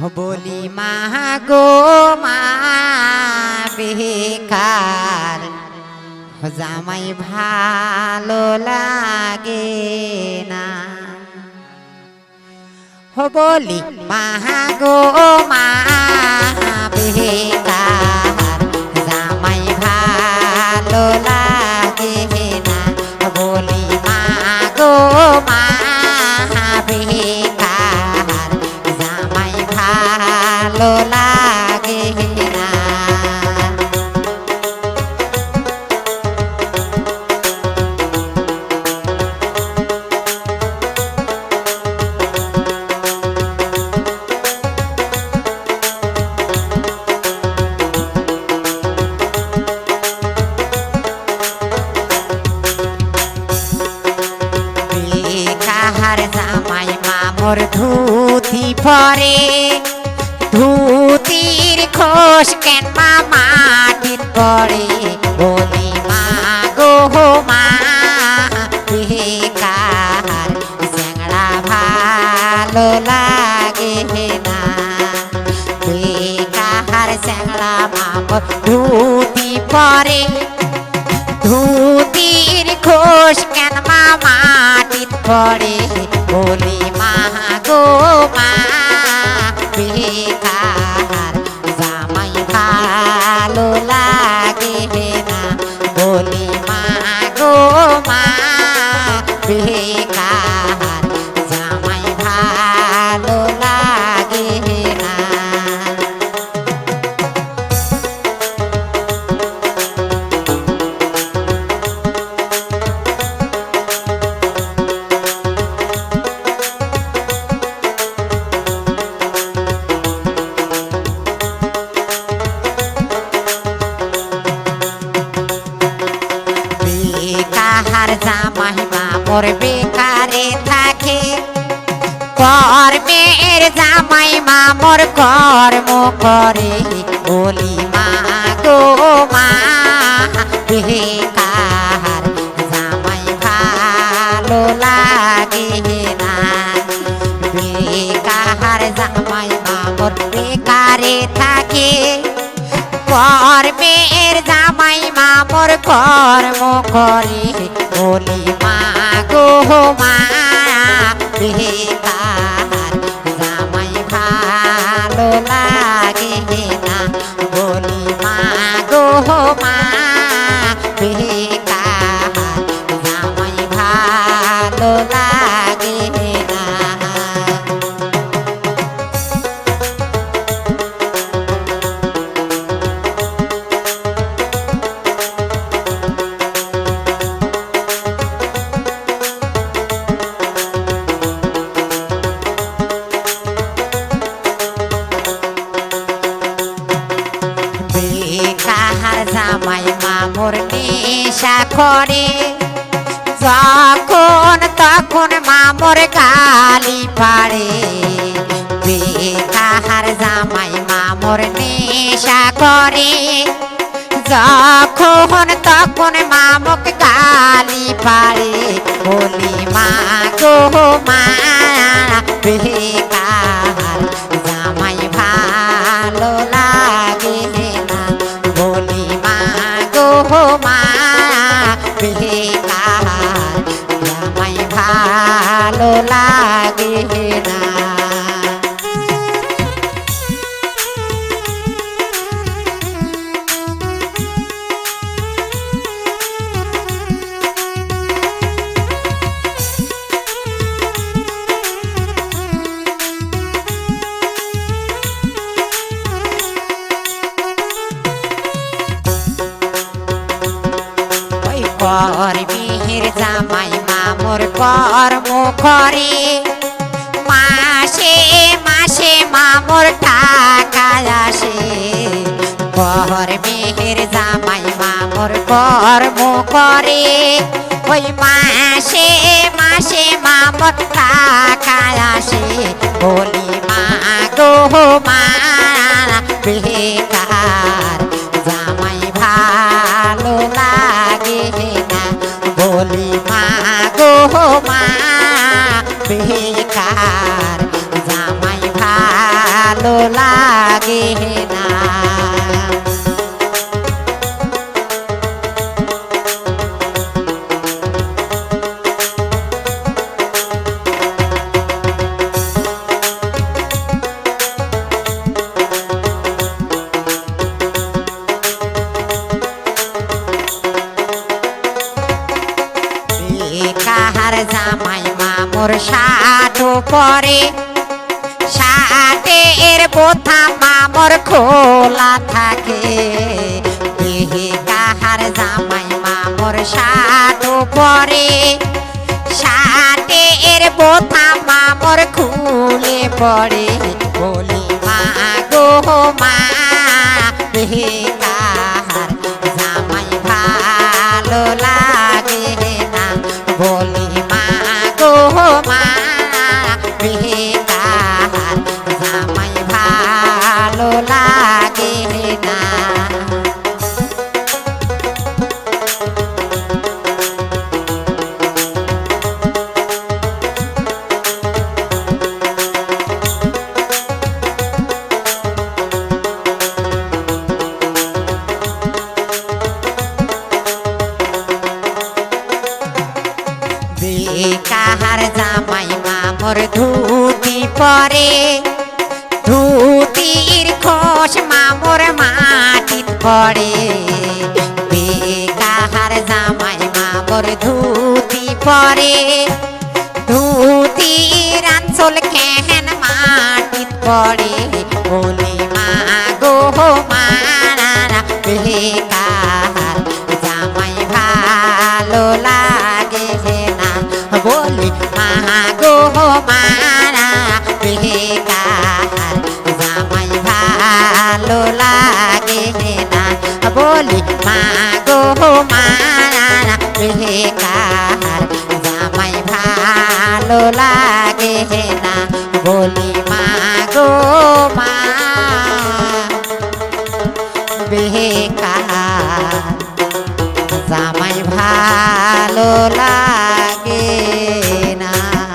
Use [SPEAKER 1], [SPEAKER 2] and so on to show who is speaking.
[SPEAKER 1] বলি মা গো মা বেকার জামাই ভালো লাগে না। হবলি বলি মা গো মা ভালো লাগে না। মামর ধুতি পরে ধুতির খোস কেন মাটির পরে? বলি, মা গো মা বেকার চ্যাংড়া ভালো লাগে না? বেকার চ্যাংড়া মামর ধুতি পরে? ধুতির খোস কেন মা মাটিত পড়ে বলি, মা গো, মা মা মামর বেকারে থাকে। কর্মের জামাই মামর কর্ম করে। বলি মা গো মা বেকার জামাই ভালো লাগে না বেকার জামাই মামর বেকারে থাকে। কর্মের জামাই মামর কর্ম করে। বলি মা মা জামাই ভালো লাগে না বলি নেশা করে। যখন তখন মামুর গালি পাড়ে। বেকার জামাই মামুর নেশা করে। যখন তখন মামক গালি পাড়ে, বলি, মা গো, মা লাগে না কর মিহির জামাই মামুর করে মাসে মাসে মামুর টাকা আসে। কর মিহির জামাই মামুর কর্ম করে। ওই মাসে মাসে মামুর টাকা আসে। বলি, মা গো, মা, বেকার। জামাই ভালো লাগে না। বলি, মা গো, মা, বেকার। জামাই মামুর সাটো পরে। সাটে এর বোথা মামর খোলা থাকে। দেহে কাহার জামাই মামর সাটো পরে। সাটে এর বোথা মামর খুলে পড়ে। বলি, মা গো, মা পড়ে বলি, মা গো মারা কাহার জামাই ভালো লাগে না বলি, মা গো মারা কাহার জামাই ভালো লাগে না বলি, মা গো মারা কাহার জামাই ভালো লাগে না বলি, মা ভালো